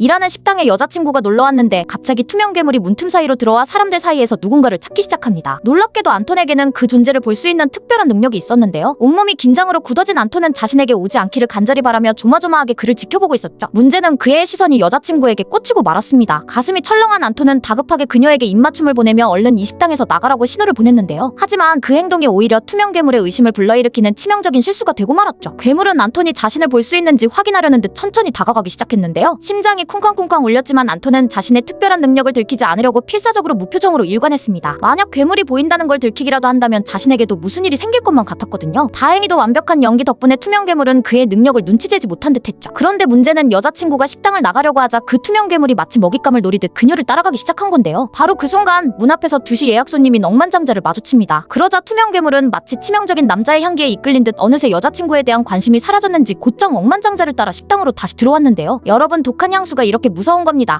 일하는 식당에 여자친구가 놀러 왔는데 갑자기 투명 괴물이 문틈 사이로 들어와 사람들 사이에서 누군가를 찾기 시작합니다. 놀랍게도 안톤에게는 그 존재를 볼 수 있는 특별한 능력이 있었는데요. 온몸이 긴장으로 굳어진 안톤은 자신에게 오지 않기를 간절히 바라며 조마조마하게 그를 지켜보고 있었죠. 문제는 그의 시선이 여자친구에게 꽂히고 말았습니다. 가슴이 철렁한 안톤은 다급하게 그녀에게 입맞춤을 보내며 얼른 이 식당에서 나가라고 신호를 보냈는데요. 하지만 그 행동이 오히려 투명 괴물의 의심을 불러일으키는 치명적인 실수가 되고 말았죠. 괴물은 안톤이 자신을 볼 수 있는지 확인하려는 듯 천천히 다가가기 시작했는데요. 심장이 쿵쾅쿵쾅 울렸지만 안톤은 자신의 특별한 능력을 들키지 않으려고 필사적으로 무표정으로 일관했습니다. 만약 괴물이 보인다는 걸 들키기라도 한다면 자신에게도 무슨 일이 생길 것만 같았거든요. 다행히도 완벽한 연기 덕분에 투명 괴물은 그의 능력을 눈치채지 못한 듯했죠. 그런데 문제는 여자친구가 식당을 나가려고 하자 그 투명 괴물이 마치 먹잇감을 노리듯 그녀를 따라가기 시작한 건데요. 바로 그 순간 문 앞에서 2시 예약 손님인 억만장자를 마주칩니다. 그러자 투명 괴물은 마치 치명적인 남자의 향기에 이끌린 듯 어느새 여자친구에 대한 관심이 사라졌는지 곧장 억만장자를 따라 식당으로 다시 들어왔는데요. 여러분 독한 향 이렇게 무서운 겁니다.